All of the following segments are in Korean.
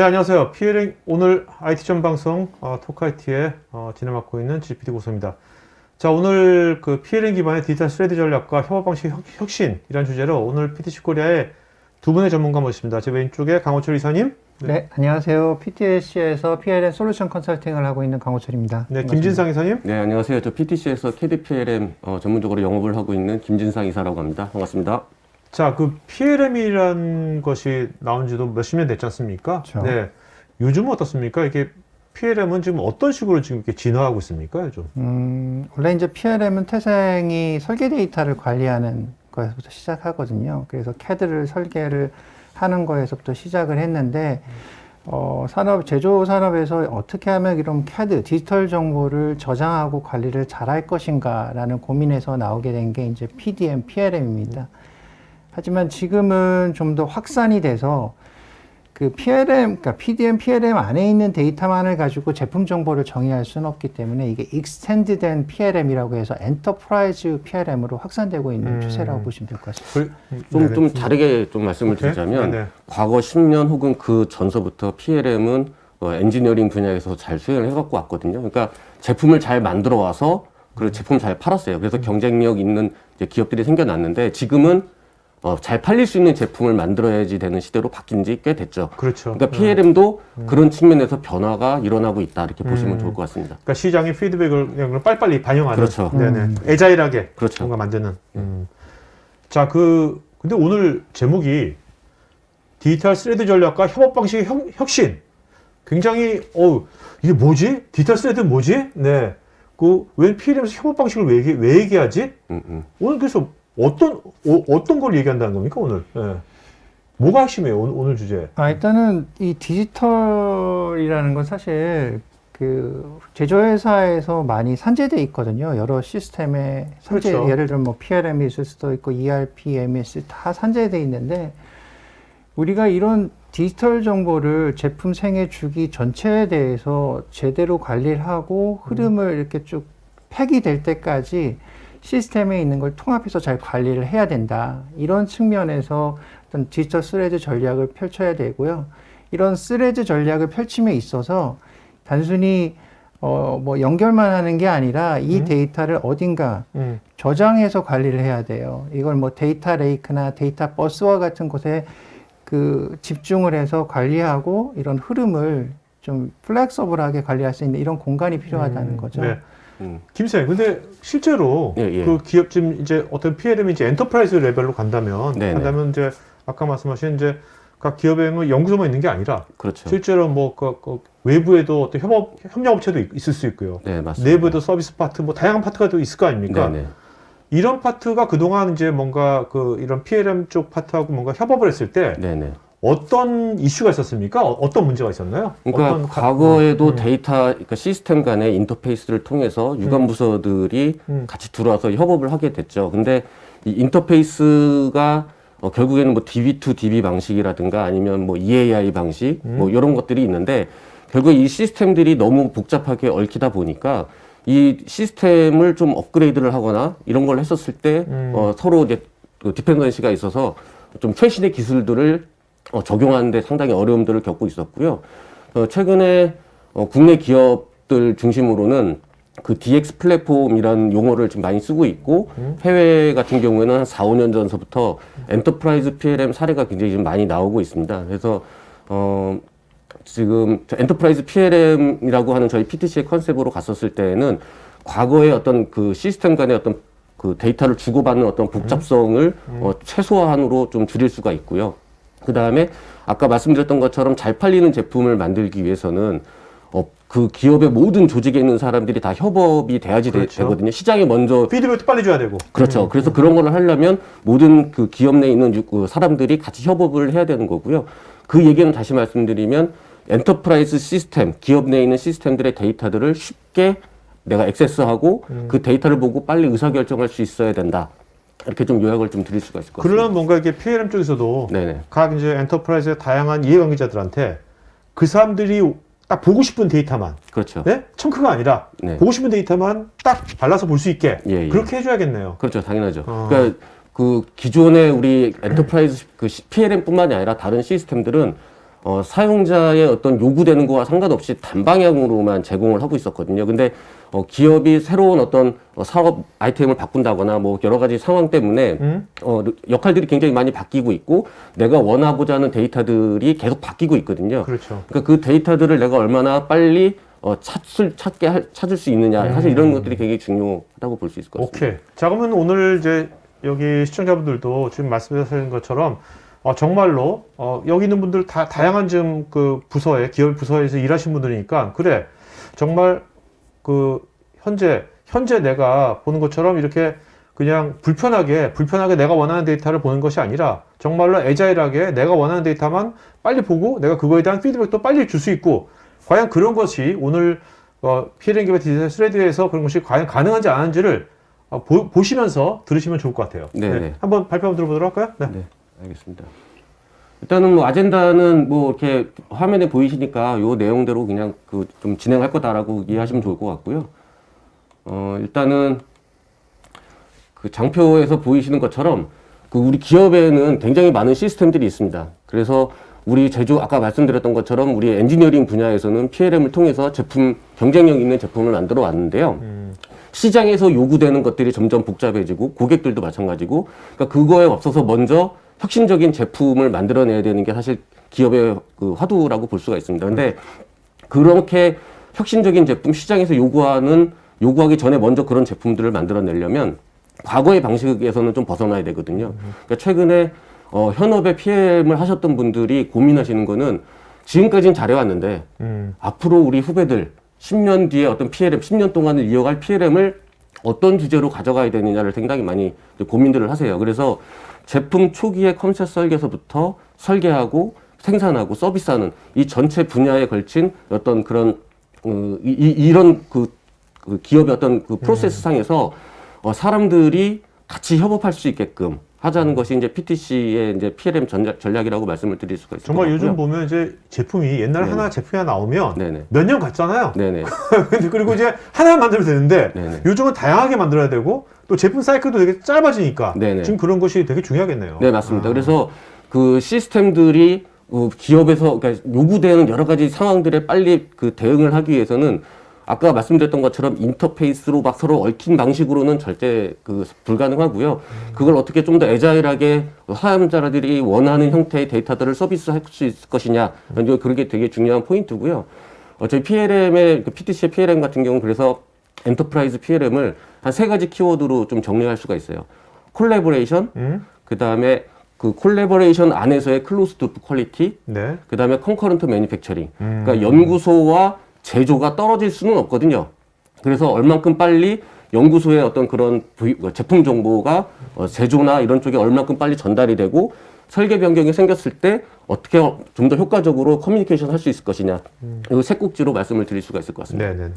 네, 안녕하세요. PLN 오늘 IT 전 방송 어, 토크IT의 어, 진행 맡고 있는 GPT 고소입니다. 자, 오늘 그 PLN 기반의 디지털 스레드 전략과 협업 방식 혁- 혁신이라는 주제로 오늘 PTC 코리아의 두 분의 전문가 모십니다. 제 왼쪽에 강호철 이사님, 네, 안녕하세요. PTSC에서 PLN 솔루션 컨설팅을 하고 있는 강호철입니다. 네, 김진상 이사님, 네, 안녕하세요. 저 PTC에서 KDPLM 어, 전문적으로 영업을 하고 있는 김진상 이사라고 합니다. 반갑습니다. 자, 그 PLM이라는 것이 나온 지도 몇십 년 됐지 않습니까? 그렇죠. 네. 요즘은 어떻습니까? 이게 PLM은 지금 어떤 식으로 지금 이렇게 진화하고 있습니까? 요즘? 음, 원래 이제 PLM은 태생이 설계 데이터를 관리하는 거에서부터 시작하거든요. 그래서 CAD를 설계를 하는 거에서부터 시작을 했는데, 어, 산업, 제조 산업에서 어떻게 하면 이런 CAD, 디지털 정보를 저장하고 관리를 잘할 것인가 라는 고민에서 나오게 된 게 이제 PDM, PLM입니다. 하지만 지금은 좀 더 확산이 돼서 그 PLM, 그러니까 PDM, PLM 안에 있는 데이터만을 가지고 제품 정보를 정의할 수는 없기 때문에 이게 익스텐드된 PLM이라고 해서 엔터프라이즈 PLM으로 확산되고 있는 음. 추세라고 보시면 될 것 같습니다. 그, 좀, 네네. 좀 다르게 좀 말씀을 오케이. 드리자면 네 네. 과거 10년 혹은 그 전서부터 PLM은 어, 엔지니어링 분야에서 잘 수행을 해갖고 왔거든요. 그러니까 제품을 잘 만들어 와서 그리고 제품을 잘 팔았어요. 그래서 음. 경쟁력 있는 이제 기업들이 생겨났는데 지금은 어, 잘 팔릴 수 있는 제품을 만들어야지 되는 시대로 바뀐 지 꽤 됐죠. 그렇죠. 그러니까 PLM도 그런 측면에서 변화가 일어나고 있다 이렇게 보시면 좋을 것 같습니다. 그러니까 시장의 피드백을 그냥 빨리빨리 반영하는. 그렇죠. 네네. 음. 애자일하게 그렇죠. 뭔가 만드는. 음. 자, 그 근데 오늘 제목이 디지털 스레드 전략과 협업 방식의 혁, 혁신. 굉장히 어우 이게 뭐지? 디지털 스레드 뭐지? 네. 그웬 PLM에서 협업 방식을 왜, 얘기, 왜 얘기하지? 음, 음. 오늘 그래서 어떤 어, 떤걸 얘기한다는 겁니까 오늘? 예. 뭐가 핵심이에요 오늘, 오늘 주제? 아, 일단은 이 디지털이라는 건 사실 그 제조회사에서 많이 산재돼 있거든요. 여러 시스템에 산재, 그렇죠. 예를 들면 뭐 PLM이 있을 수도 있고 ERP, MES 다 산재돼 있는데 우리가 이런 디지털 정보를 제품 생애 주기 전체에 대해서 제대로 관리를 하고 흐름을 이렇게 쭉 팩이 될 때까지 시스템에 있는 걸 통합해서 잘 관리를 해야 된다. 이런 측면에서 어떤 디지털 스레드 전략을 펼쳐야 되고요. 이런 스레드 전략을 펼침에 있어서 단순히 어, 뭐 연결만 하는 게 아니라 이 음. 데이터를 어딘가 음. 저장해서 관리를 해야 돼요. 이걸 뭐 데이터 레이크나 데이터 버스와 같은 곳에 그 집중을 해서 관리하고 이런 흐름을 좀 플렉서블하게 관리할 수 있는 이런 공간이 필요하다는 음, 거죠. 네. 음. 김 쌤, 근데 실제로 예, 예. 그 기업 지금 이제 어떤 PLM이 이제 엔터프라이즈 레벨로 간다면 네, 간다면 이제 아까 말씀하신 이제 각 기업에는 연구소만 있는 게 아니라 그렇죠. 실제로 뭐 그, 그 외부에도 어떤 협업 협력 업체도 있- 있을 수 있고요. 네, 맞습니다. 내부에도 서비스 파트 뭐 다양한 파트가 또 있을 거 아닙니까? 네네. 이런 파트가 그동안 이제 뭔가 그 이런 PLM 쪽 파트하고 뭔가 협업을 했을 때 네네. 어떤 이슈가 있었습니까? 어, 떤 문제가 있었나요? 그러니까 어떤 가- 과거에도 음. 데이터 그러니까 시스템 간의 인터페이스를 통해서 유관 부서들이 음. 같이 들어와서 협업을 하게 됐죠. 근데 이 인터페이스가 어, 결국에는 뭐 DB2 DB 방식이라든가 아니면 뭐 EAI 방식 음. 뭐 이런 것들이 있는데 결국 이 시스템들이 너무 복잡하게 얽히다 보니까 이 시스템을 좀 업그레이드를 하거나 이런 걸 했었을 때 음. 어, 서로 이제 그 디펜던시가 있어서 좀 최신의 기술들을 어, 적용하는데 상당히 어려움들을 겪고 있었고요. 어, 최근에 어, 국내 기업들 중심으로는 그 DX 플랫폼이라는 용어를 지금 많이 쓰고 있고 음. 해외 같은 경우에는 한 4, 5년 전서부터 엔터프라이즈 PLM 사례가 굉장히 지금 많이 나오고 있습니다. 그래서 어 지금 저 엔터프라이즈 PLM이라고 하는 저희 PTC의 컨셉으로 갔었을 때에는 과거의 어떤 그 시스템 간의 어떤 그 데이터를 주고받는 어떤 복잡성을 어, 최소한으로 좀 줄일 수가 있고요. 그 다음에 아까 말씀드렸던 것처럼 잘 팔리는 제품을 만들기 위해서는 어, 그 기업의 모든 조직에 있는 사람들이 다 협업이 돼야지 되, 그렇죠. 거든요 시장에 먼저 피드백도 빨리 줘야 되고. 그렇죠. 그래서 그런 거를 하려면 모든 그 기업 내에 있는 유- 그 사람들이 같이 협업을 해야 되는 거고요. 그 얘기는 다시 말씀드리면 엔터프라이즈 시스템, 기업 내에 있는 시스템들의 데이터들을 쉽게 내가 액세스하고 그 데이터를 보고 빨리 의사결정할 수 있어야 된다. 이렇게 좀 요약을 좀 드릴 수가 있을 것 같습니다. 그러려면 뭔가 이게 PLM 쪽에서도 네네. 각 이제 엔터프라이즈의 다양한 이해관계자들한테 그 사람들이 딱 보고 싶은 데이터만, 그렇죠. 네? 청크가 아니라 네. 보고 싶은 데이터만 딱 발라서 볼 수 있게 예, 예. 그렇게 해줘야겠네요. 그렇죠. 당연하죠. 어. 그러니까 그 기존의 우리 엔터프라이즈 그 PLM뿐만이 아니라 다른 시스템들은 어, 사용자의 어떤 요구되는 거와 상관없이 단방향으로만 제공을 하고 있었거든요. 근데 어, 기업이 새로운 어떤 어, 사업 아이템을 바꾼다거나 뭐 여러 가지 상황 때문에 음? 어, 역할들이 굉장히 많이 바뀌고 있고 내가 원하고자 하는 데이터들이 계속 바뀌고 있거든요. 그렇죠. 그러니까 그 데이터들을 내가 얼마나 빨리 어, 찾을, 찾게 할, 찾을 수 있느냐. 사실 이런 것들이 굉장히 중요하다고 볼 수 있을 것 같습니다. 오케이. 자, 그러면 오늘 이제 여기 시청자분들도 지금 말씀하신 것처럼 어, 정말로 어, 여기 있는 분들 다 다양한 좀그 부서에 기업 부서에서 일하신 분들이니까 그래 정말 그 현재 현재 내가 보는 것처럼 이렇게 그냥 불편하게 불편하게 내가 원하는 데이터를 보는 것이 아니라 정말로 애자일하게 내가 원하는 데이터만 빨리 보고 내가 그거에 대한 피드백도 빨리 줄 수 있고 과연 그런 것이 오늘 어, 피해링 기업 디지털 스레드에서 그런 것이 과연 가능한지 안 하는지를 어, 보, 시면서 들으시면 좋을 것 같아요. 네네. 한번 발표 한번 들어보도록 할까요? 네. 네, 알겠습니다. 일단은 뭐 아젠다는 뭐 이렇게 화면에 보이시니까 요 내용대로 그냥 그 좀 진행할 거다라고 이해하시면 좋을 것 같고요. 어, 일단은 그 장표에서 보이시는 것처럼 그 우리 기업에는 굉장히 많은 시스템들이 있습니다. 그래서 우리 제조 아까 말씀드렸던 것처럼 우리 엔지니어링 분야에서는 PLM을 통해서 제품 경쟁력 있는 제품을 만들어 왔는데요. 음, 시장에서 요구되는 것들이 점점 복잡해지고 고객들도 마찬가지고 그러니까 그거에 앞서서 먼저 혁신적인 제품을 만들어내야 되는 게 사실 기업의 그 화두라고 볼 수가 있습니다. 근데 그렇게 혁신적인 제품 시장에서 요구하는 요구하기 전에 먼저 그런 제품들을 만들어내려면 과거의 방식에서는 좀 벗어나야 되거든요. 그러니까 최근에 어, 현업에 PM을 하셨던 분들이 고민하시는 거는 지금까지는 잘해왔는데 음, 앞으로 우리 후배들 10년 뒤에 어떤 PLM, 10년 동안을 이어갈 PLM을 어떤 주제로 가져가야 되느냐를 굉장히 많이 고민들을 하세요. 그래서 제품 초기의 컨셉 설계서부터 설계하고 생산하고 서비스하는 이 전체 분야에 걸친 어떤 그런 어, 이, 이- 이런 그, 그 기업의 어떤 그 프로세스 상에서 어, 사람들이 같이 협업할 수 있게끔 하자는 것이 이제 PTC의 이제 PLM 전략, 전략이라고 말씀을 드릴 수가 것 정말 요즘. 보면 이제 제품이 옛날 네네. 하나 제품이 하나 나오면. 몇 년 갔잖아요. 네네. 그리고 이제 하나 만들면 되는데 네네. 요즘은 다양하게 만들어야 되고 또 제품 사이클도 되게 짧아지니까 네네. 지금 그런 것이 되게 중요하겠네요. 네, 맞습니다. 아. 그래서 그 시스템들이 어, 기업에서 그러니까 요구되는 여러 가지 상황들에 빨리 그 대응을 하기 위해서는 아까 말씀드렸던 것처럼 인터페이스로 막 서로 얽힌 방식으로는 절대 그 불가능하고요. 그걸 어떻게 좀 더 애자일하게 사용자들이 원하는 형태의 데이터들을 서비스할 수 있을 것이냐. 그게 되게 중요한 포인트고요. 어, 저희 PLM의 그 PTC의 PLM 같은 경우는 그래서 엔터프라이즈 PLM을 한 세 가지 키워드로 좀 정리할 수가 있어요. 콜라보레이션, 음? 그 다음에 그 콜라보레이션 안에서의 클로스드 퀄리티, 네. 그 다음에 컨커런트 매니팩처링. 음. 그러니까 연구소와 제조가 떨어질 수는 없거든요. 그래서 얼만큼 빨리 연구소의 어떤 그런 부위- 어, 제품 정보가 어, 제조나 이런 쪽에 얼만큼 빨리 전달이 되고 설계 변경이 생겼을 때 어떻게 좀 더 효과적으로 커뮤니케이션 할 수 있을 것이냐. 이세 꼭지로 말씀을 드릴 수가 있을 것 같습니다. 네, 네.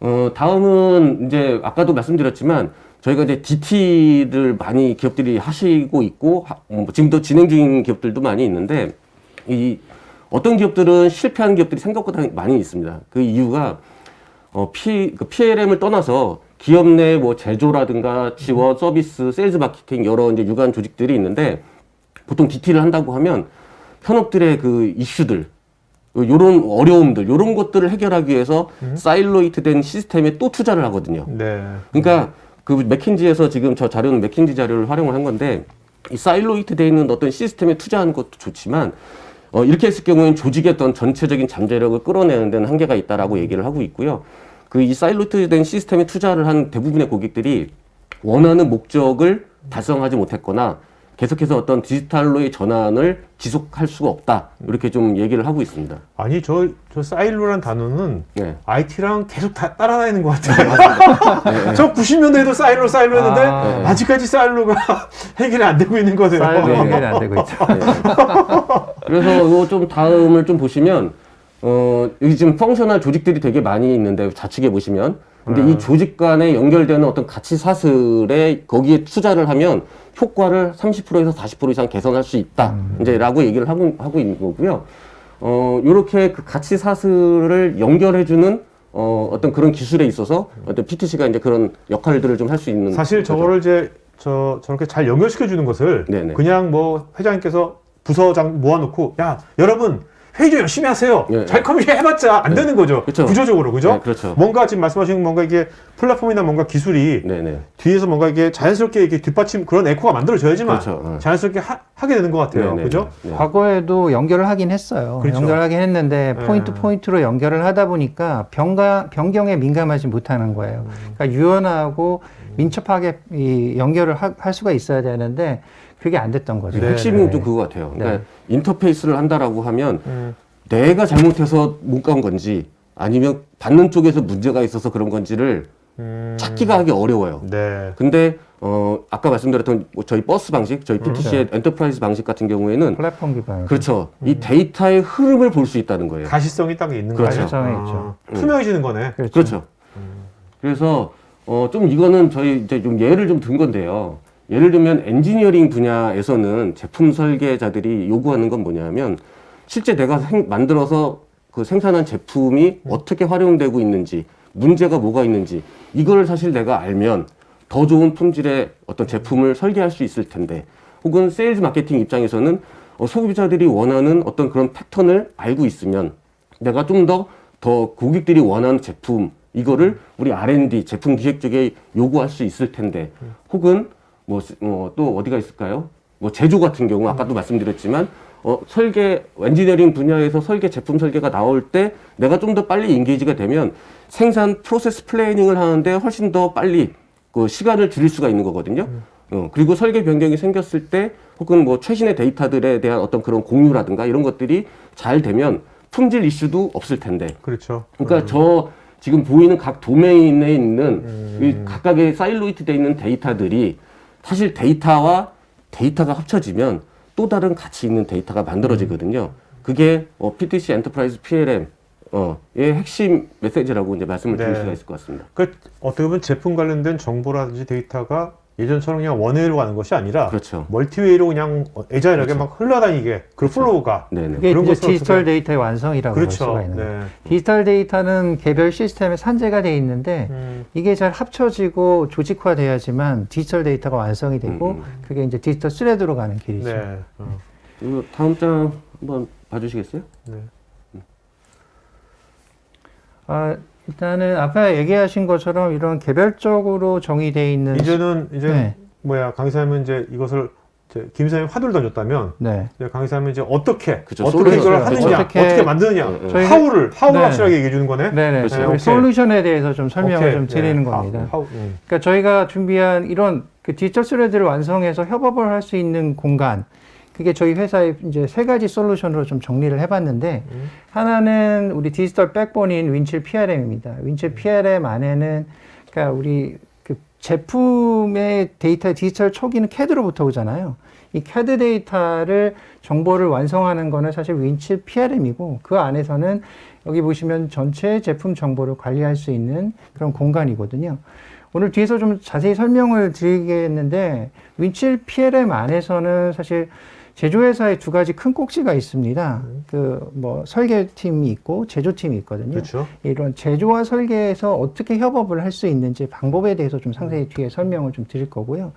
어, 다음은 이제 아까도 말씀드렸지만 저희가 이제 DT를 많이 기업들이 하시고 있고 하- 어, 지금도 진행 중인 기업들도 많이 있는데 이 어떤 기업들은 실패하는 기업들이 생각보다 많이 있습니다. 그 이유가 어, P, 그 PLM을 떠나서 기업 내 뭐 제조라든가 지원, 서비스, 세일즈 마케팅 여러 이제 유관 조직들이 있는데 보통 DT를 한다고 하면 현업들의 그 이슈들 요런 어려움들 요런 것들을 해결하기 위해서 사일로이트된 시스템에 또 투자를 하거든요. 네. 그러니까 그 맥킨지에서 지금 저 자료는 맥킨지 자료를 활용을 한 건데 이 사일로이트 돼 있는 어떤 시스템에 투자하는 것도 좋지만 어, 이렇게 했을 경우에는 조직의 어떤 전체적인 잠재력을 끌어내는 데는 한계가 있다라고 얘기를 하고 있고요. 그 이 사일로이트 된 시스템에 투자를 한 대부분의 고객들이 원하는 목적을 달성하지 못했거나 계속해서 어떤 디지털로의 전환을 지속할 수가 없다. 이렇게 좀 얘기를 하고 있습니다. 아니 저 저 사일로란 단어는 네. IT랑 계속 다 따라다니는 것 같아요. 저 90년대에도 사일로 사일로 했는데 아. 아. 직까지 사일로가 해결이 안 되고 있는 거네요. 사일로 네. 연결이 안 되고 있죠. 그래서 이거 좀 다음을 좀 보시면 어 여기 지금 펑셔널 조직들이 되게 많이 있는데 좌측에 보시면 근데 이 조직 간에 연결되는 어떤 가치 사슬에 거기에 투자를 하면 효과를 30%에서 40% 이상 개선할 수 있다. 이제라고 얘기를 하고 하고 있는 거고요. 어 요렇게 그 가치 사슬을 연결해 주는 어 어떤 그런 기술에 있어서 어떤 PTC가 이제 그런 역할들을 좀 할 수 있는 사실 거죠. 저거를 이제 저 저렇게 잘 연결시켜 주는 것을 네네. 그냥 뭐 회장님께서 부서장 모아놓고 야 여러분 회의 좀 열심히 하세요. 예, 잘 커뮤니케 해봤자 안 네. 되는 거죠. 그쵸. 구조적으로 그죠? 네, 그렇죠. 뭔가 지금 말씀하신 뭔가 이게 플랫폼이나 뭔가 기술이 네 네. 뒤에서 뭔가 이게 자연스럽게 이렇게 뒷받침 그런 에코가 만들어져야지만 그렇죠. 어. 자연스럽게 하, 게 되는 것 같아요. 네네. 그죠? 네. 과거에도 연결을 하긴 했어요. 그렇죠. 연결을 하긴 했는데 네. 포인트 포인트로 연결을 하다 보니까 변가, 변경에 민감하지 못하는 거예요. 음. 그러니까 유연하고 민첩하게 이 연결을 하- 할 수가 있어야 되는데 그게 안 됐던 거죠. 네, 핵심이 네. 좀 그거 같아요. 그러니까 네. 인터페이스를 한다라고 하면 음. 내가 잘못해서 못 간 건지 아니면 받는 쪽에서 문제가 있어서 그런 건지를 음. 찾기가 하기 어려워요. 네. 근데 어 아까 말씀드렸던 뭐 저희 버스 방식, 저희 PTC의 엔터프라이즈 방식 같은 경우에는 플랫폼 기반. 그렇죠. 이 데이터의 흐름을 볼 수 있다는 거예요. 가시성이 딱 있는 그렇죠. 거죠. 가시성이 아, 있죠. 투명해지는 거네. 그렇죠. 그렇죠. 그래서 어 좀 이거는 저희 이제 좀 예를 좀 든 건데요. 예를 들면 엔지니어링 분야에서는 제품 설계자들이 요구하는 건 뭐냐면 실제 내가 생- 만들어서 그 생산한 제품이 어떻게 활용되고 있는지 문제가 뭐가 있는지 이걸 사실 내가 알면 더 좋은 품질의 어떤 제품을 설계할 수 있을 텐데 혹은 세일즈 마케팅 입장에서는 어, 소비자들이 원하는 어떤 그런 패턴을 알고 있으면 내가 좀 더 더 고객들이 원하는 제품 이거를 우리 R&D 제품 기획 쪽에 요구할 수 있을 텐데 혹은 뭐또 어디가 있을까요? 뭐 제조 같은 경우 아까도 말씀드렸지만 어, 설계 엔지니어링 분야에서 설계 제품 설계가 나올 때 내가 좀 더 빨리 인게이지가 되면 생산 프로세스 플래닝을 하는데 훨씬 더 빨리 그 시간을 줄일 수가 있는 거거든요. 어, 그리고 설계 변경이 생겼을 때 혹은 뭐 최신의 데이터들에 대한 어떤 그런 공유라든가 이런 것들이 잘 되면 품질 이슈도 없을 텐데. 그렇죠. 그러니까 저 지금 보이는 각 도메인에 있는 음. 이 각각의 사일로이트 돼 있는 데이터들이 사실 데이터와 데이터가 합쳐지면 또 다른 가치 있는 데이터가 만들어지거든요. 그게 어, PTC 엔터프라이즈 PLM 어, 의 핵심 메시지라고 이제 말씀을 드릴 네. 수가 있을 것 같습니다. 그 어떻게 보면 제품 관련된 정보라든지 데이터가 예전처럼 그냥 원웨이로 가는 것이 아니라 그렇죠. 멀티웨이로 그냥 애자일하게 막 흘러다니게 그 플로우가 네네. 그게 그런 이제 디지털 데이터의 완성이라고 볼 수가 그렇죠. 있는 거예요. 네. 디지털 데이터는 개별 시스템에 산재가 돼 있는데 음, 이게 잘 합쳐지고 조직화돼야지만 디지털 데이터가 완성이 되고 음, 그게 이제 디지털 스레드로 가는 길이죠. 네. 어, 이거 다음 장 한번 봐주시겠어요? 네. 아, 일단은 아까 얘기하신 것처럼 이런 개별적으로 정의되어 있는 이제는 이제 네. 뭐야 강의사님은 이제 이것을 이제 김 사님 화두를 던졌다면 네. 이제 강의사님은 이제 어떻게 그쵸, 어떻게 이걸 솔루션. 하느냐 그쵸. 어떻게, 어떻게 만드느냐 네, 네. 저희가- 하우를 하우를 네. 확실하게 얘기해 주는 거네. 네네. 그렇죠. 우리 오케이. 솔루션에 대해서 좀 설명을 오케이. 좀 드리는 네. 겁니다. 하우, 하우, 음. 그러니까 저희가 준비한 이런 그 디지털 스레드를 완성해서 협업을 할 수 있는 공간. 그게 저희 회사의 이제 세 가지 솔루션으로 좀 정리를 해봤는데 음. 하나는 우리 디지털 백본인 윈칠 PRM입니다. 윈칠 PRM 안에는 그러니까 우리 그 제품의 데이터 디지털 초기는 CAD로부터 오잖아요. 이 CAD 데이터를 정보를 완성하는 거는 사실 윈칠 PRM이고 그 안에서는 여기 보시면 전체 제품 정보를 관리할 수 있는 그런 공간이거든요. 오늘 뒤에서 좀 자세히 설명을 드리겠는데 윈칠 PLM 안에서는 사실 제조회사의 두 가지 큰 꼭지가 있습니다. 그뭐 설계팀이 있고 제조팀이 있거든요. 그렇죠. 이런 제조와 설계에서 어떻게 협업을 할 수 있는지 방법에 대해서 좀 상세히 뒤에 설명을 좀 드릴 거고요.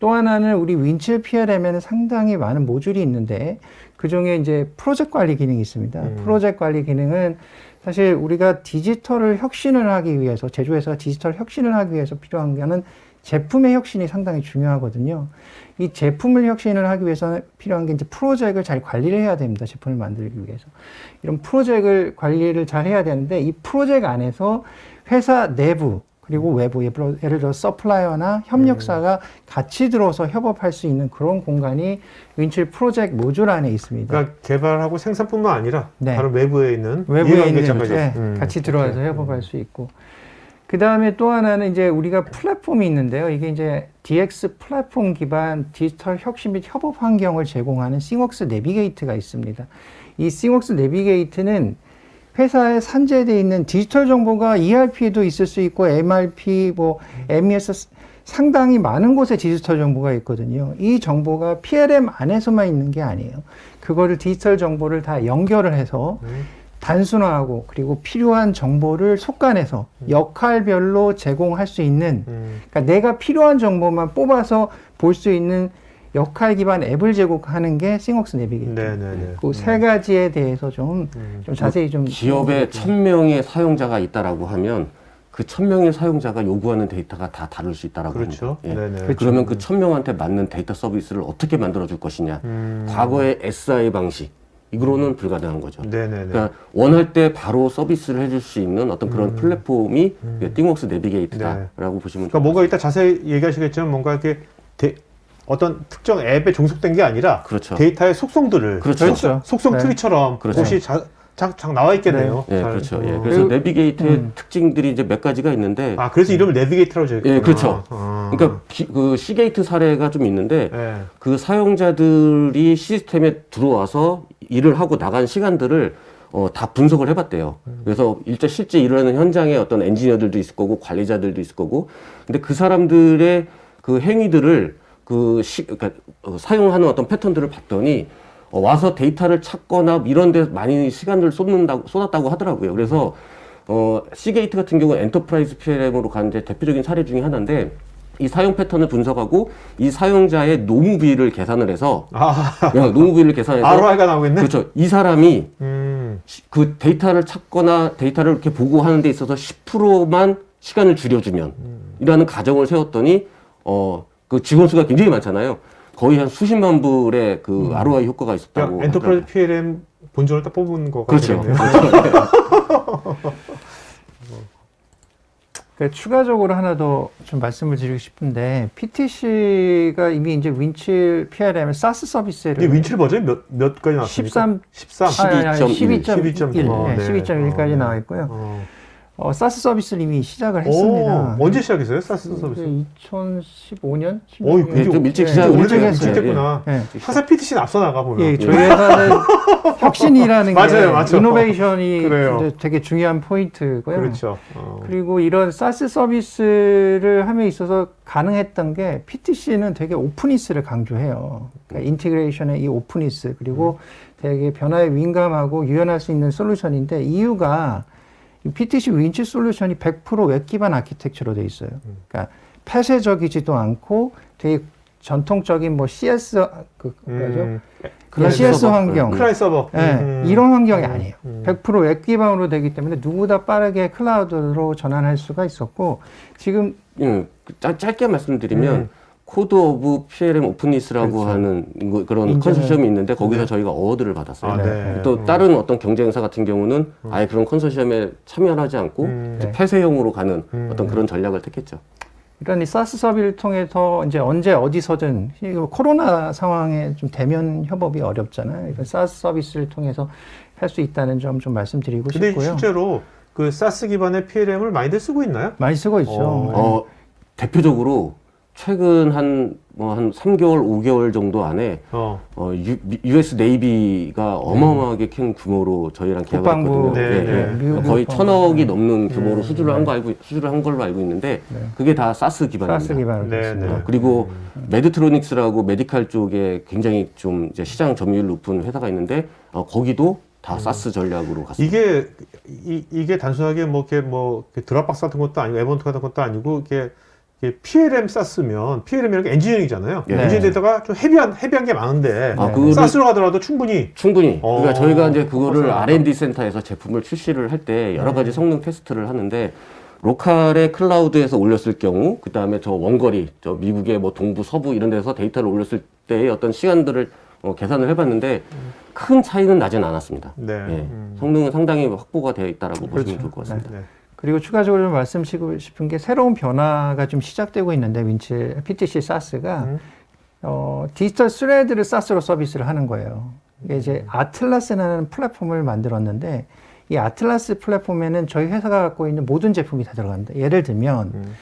또 하나는 우리 윈칠 PLM에는 상당히 많은 모듈이 있는데 그 중에 이제 프로젝트 관리 기능이 있습니다. 음. 프로젝트 관리 기능은 사실 우리가 디지털을 혁신을 하기 위해서 제조회사가 디지털 혁신을 하기 위해서 필요한 거는 제품의 혁신이 상당히 중요하거든요. 이 제품을 혁신을 하기 위해서는 필요한 게 이제 프로젝트를 잘 관리를 해야 됩니다. 제품을 만들기 위해서. 이런 프로젝트를 관리를 잘 해야 되는데 이 프로젝트 안에서 회사 내부 그리고 외부 예를 들어- 서플라이어나 협력사가 같이 들어서 협업할 수 있는 그런 공간이 윈칠 프로젝트 모듈 안에 있습니다. 그러니까 개발하고 생산뿐만 아니라 네. 다른 외부에 있는 외부에 있는. 네, 음. 같이 들어와서 협업할 수 있고 그 다음에 또 하나는 이제 우리가 플랫폼이 있는데요. 이게 이제 DX 플랫폼 기반 디지털 혁신 및 협업 환경을 제공하는 싱웍스 내비게이트가 있습니다. 이 싱웍스 내비게이트는 회사에 산재되어 있는 디지털 정보가 ERP에도 있을 수 있고 MRP, 뭐 MES 상당히 많은 곳에 디지털 정보가 있거든요. 이 정보가 PLM 안에서만 있는 게 아니에요. 그거를 디지털 정보를 다 연결을 해서 음. 단순화하고 그리고 필요한 정보를 속간해서 역할별로 제공할 수 있는 음. 그러니까 내가 필요한 정보만 뽑아서 볼 수 있는 역할 기반 앱을 제공하는 게 싱웍스 내비게이터. 네네네. 그세 가지에 대해서 좀, 음. 좀 자세히 좀 기업에 천 명의 사용자가 있다라고 하면 그 천 명의 사용자가 요구하는 데이터가 다 다를 수 있다라고 그렇죠. 합니다. 예. 네네. 그렇죠. 그러면 그 천 명한테 맞는 데이터 서비스를 어떻게 만들어 줄 것이냐. 음. 과거의 SI 방식 이거로는 불가능한 거죠. 네네네. 그러니까 원할 때 바로 서비스를 해줄 수 있는 어떤 그런 플랫폼이 그 띵웍스 내비게이트다라고 보시면 그러니까 뭔가 이따 자세히 얘기하시겠지만 뭔가 이렇게 데- 어떤 특정 앱에 종속된 게 아니라 그렇죠. 데이터의 속성들을 그렇죠. 그렇죠. 속성 네. 트리처럼 그렇죠. 그것이 자, 자, 자 나와 있겠네요. 예, 잘. 그렇죠. 어. 예. 그래서 그리고- 내비게이트의 음. 특징들이 이제 몇 가지가 있는데, 아 그래서 이름을 내비게이터라고 지었구나. 예, 그렇죠. 아. 그러니까 기- 그 시게이트 사례가 좀 있는데, 예. 그 사용자들이 시스템에 들어와서 일을 하고 나간 시간들을 어, 다 분석을 해봤대요. 그래서 일제 실제 일을 하는 현장에 어떤 엔지니어들도 있을 거고 관리자들도 있을 거고, 근데 그 사람들의 그 행위들을 그 시, 그러니까 어, 사용하는 어떤 패턴들을 봤더니 어, 와서 데이터를 찾거나 이런 데 많이 시간을 쏟는다고 쏟았다고 하더라고요. 그래서 어, 시게이트 같은 경우는 엔터프라이즈 PLM으로 가는 이제 대표적인 사례 중에 하나인데 이 사용 패턴을 분석하고 이 사용자의 노무 비를 계산을 해서 아 그냥 노무 비를 계산해서 ROI가 나오겠네. 그렇죠. 이 사람이 음. 시- 그 데이터를 찾거나 데이터를 이렇게 보고 하는 데 있어서 10%만 시간을 줄여주면 이라는 가정을 세웠더니 어 그 직원 수가 굉장히 많잖아요. 거의 한 수십만 불의 그 ROI 효과가 있었다고. 그러니까 엔터프라이즈 하더라고요. PLM 본전을 딱 뽑은 거 그렇죠. 같겠네요. 그 추가적으로 하나 더 좀 말씀을 드리고 싶은데 PTC가 이미 이제 윈칠 PRM 사스 서비스를 근데 윈칠 버전이 몇, 몇 가지 나왔습니까? 13 13. 아니, 아니, 12.1. 12.1, 12.1. 네, 네. 12.1까지 어, 나와 있고요. 어. 어, 사스 서비스를 이미 시작을 했습니다. 오, 언제 시작했어요? 사스 서비스? 2015년? 어이, 예, 좀 일찍 네, 시작을 일찍 했어요. 했어요. 일찍 됐구나. 네. 항상 PTC는 앞서 나가 보면. 예, 저희 회사는 혁신이라는 게 맞아요, 맞아요. 이노베이션이 그래요. 이제 되게 중요한 포인트고요. 그렇죠. 어. 그리고 이런 사스 서비스를 함에 있어서 가능했던 게 PTC는 되게 오픈니스를 강조해요. 그러니까 인티그레이션의 이 오픈니스 그리고 되게 변화에 민감하고 유연할 수 있는 솔루션인데 이유가 이 PTC 윈치 솔루션이 100%웹 기반 아키텍처로 돼 있어요. 그러니까 폐쇄적이지도 않고 되게 전통적인 뭐 CS 그 뭐죠? 음, 그런 CS 서버. 환경, 클라이 서버. 예, 음. 이런 환경이 아니에요. 음. 100%웹 기반으로 되기 때문에 누구보다 빠르게 클라우드로 전환할 수가 있었고 지금 예, 짧, 짧게 말씀드리면 음. 코드 오브 PLM 오픈니스라고 그렇죠. 하는 거- 그런 컨소시엄이 있는데 거기서 네. 저희가 어워드를 받았어요. 아, 네. 네. 또 음. 다른 어떤 경쟁사 같은 경우는 아예 그런 컨소시엄에 참여하지 않고 음. 네. 폐쇄형으로 가는 음. 어떤 그런 전략을 택했죠. 이런 이 사스 서비를 통해서 이제 언제 어디서든 이 코로나 상황에 좀 대면 협업이 어렵잖아요. 이런 사스 서비스를 통해서 할 수 있다는 점 좀 말씀드리고 근데 싶고요. 실제로 그 사스 기반의 PLM을 많이들 쓰고 있나요? 많이 쓰고 있죠. 어. 어, 대표적으로 최근 한, 뭐, 한 3개월, 5개월 정도 안에, 어. 어, 유, s 네이비가 어마어마하게 큰 규모로 저희랑 계약을 국방부, 했거든요. 네, 네. 미국 거의 국방부. 천억이 넘는 규모로 음. 수주를 한 거 알고, 수주를 한 걸로 알고 있는데, 네. 그게 다 사스 기반입니다. 사스 기반으로 네, 됐습니다. 네. 그리고 메드트로닉스라고 메디칼 쪽에 굉장히 좀 이제 시장 점유율 높은 회사가 있는데, 어, 거기도 다 음. 사스 전략으로 갔습니다. 이게 이, 이게 단순하게 뭐 이렇게 뭐 이렇게 드랍박스 같은 것도 아니고 에버노트 같은 것도 아니고 이게 PLM 쌌으면 PLM이라는 게 엔지니어링이잖아요. 네. 엔지니어 데이터가 좀 헤비한 헤비한 게 많은데 아, 네. 그거를 사스로 가더라도 충분히 충분히. 어, 그러니까 저희가 이제 그거를. R&D 센터에서 제품을 출시를 할 때 여러 음. 가지 성능 테스트를 하는데 로컬의 클라우드에서 올렸을 경우, 그 다음에 저 원거리, 저 미국의 뭐 동부, 서부 이런 데서 데이터를 올렸을 때의 어떤 시간들을 어, 계산을 해봤는데 큰 차이는 나진 않았습니다. 네. 예. 음. 성능은 상당히 확보가 되어 있다라고 보시면 그렇죠. 좋을 것 같습니다. 네. 그리고 추가적으로 좀 말씀드리고 싶은 게 새로운 변화가 좀 시작되고 있는데 윈치 PTC 사스가 음. 어, 디지털 스레드를 사스로 서비스를 하는 거예요. 이게 이제 아틀라스라는 플랫폼을 만들었는데 이 아틀라스 플랫폼에는 저희 회사가 갖고 있는 모든 제품이 다 들어갑니다. 예를 들면 음.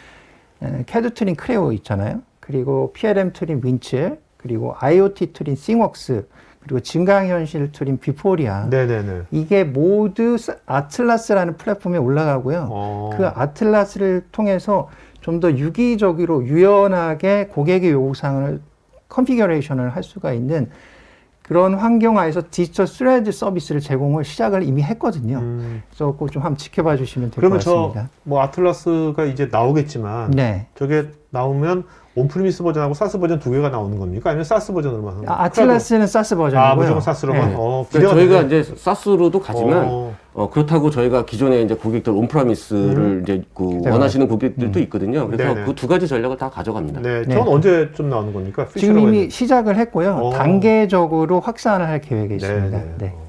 에, 캐드 툴인 크레오 있잖아요. 그리고 PLM 툴인 윈칠, 그리고 IoT 툴인 싱웍스, 그리고 증강현실 툴인 비포리아. 네네네. 이게 모두 사- 아틀라스라는 플랫폼에 올라가고요. 어. 그 아틀라스를 통해서 좀 더 유기적으로 유연하게 고객의 요구사항을 컨피규레이션을 할 수가 있는 그런 환경하에서 디지털 스레드 서비스를 제공을 시작을 이미 했거든요. 음. 그래서 그거 좀 한번 지켜봐 주시면 될것 그러면 같습니다. 저뭐 아틀라스가 이제 나오겠지만 네. 저게 나오면 온프리미스 버전하고 사스 버전 두 개가 나오는 겁니까? 아니면 사스 버전으로만 하는 아, 아틀라스는 사스? 버전이고요. 아, 무조건 사스로만? 네. 어, 그러니까 기대가 저희가 되네. 이제 사스로도 가지만 어. 어, 그렇다고 저희가 기존에 이제 고객들 온프라미스를 이제 그 네, 원하시는 고객들도 있거든요. 그래서 네네. 그 두 가지 전략을 다 가져갑니다. 네, 네. 언제 좀 나오는 겁니까? 지금 이미. 시작을 했고요. 어. 단계적으로 확산을 할 계획이 네, 있습니다. 네. 네. 어.